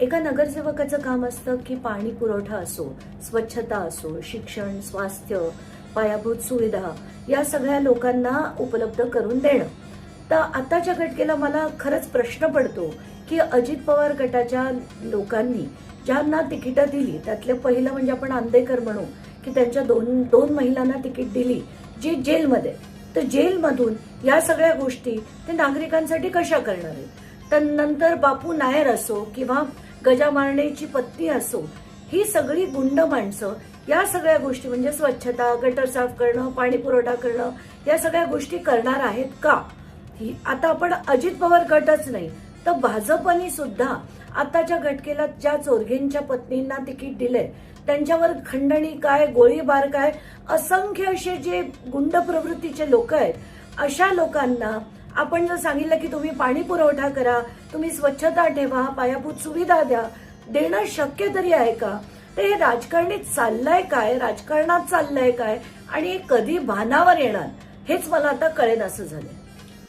एका नगरसेवकाचं काम असतं की पाणी पुरवठा असो स्वच्छता असो शिक्षण स्वास्थ्य पायाभूत सुविधा या सगळ्या लोकांना उपलब्ध करून देणं. तर आताच्या घटकेला मला खरंच प्रश्न पडतो की अजित पवार गटाच्या लोकांनी ज्यांना तिकीटं दिली त्यातलं पहिलं म्हणजे आपण आंदेकर म्हणू की त्यांच्या दोन दोन महिलांना तिकीट दिली जी जेलमध्ये. तर जेलमधून या सगळ्या गोष्टी ते नागरिकांसाठी कशा करणार आहेत? तर नंतर बापू नायर असो किंवा गजा मारण्याची पत्नी असो ही सगळी गुंड माणसं या सगळ्या गोष्टी म्हणजे स्वच्छता गटर साफ करणं पाणी पुरवठा करणं या सगळ्या गोष्टी करणार आहेत का? ही आता आपण अजित पवार गटच नाही तर भाजपनी सुद्धा आताच्या घटकेला ज्या चोरगेंच्या पत्नींना तिकीट दिले त्यांच्यावर खंडणी काय गोळीबार काय असंख्य असे जे गुंड प्रवृत्तीचे लोक आहेत अशा लोकांना आपण जर सांगितलं की तुम्ही पाणी पुरवठा करा तुम्ही स्वच्छता ठेवा पायाभूत सुविधा द्या देणं शक्य तरी आहे का? तर हे राजकारणी चाललंय काय? राजकारणात चाललंय काय? आणि हे कधी भानावर येणार? हेच मला आता कळेन असं झालंय.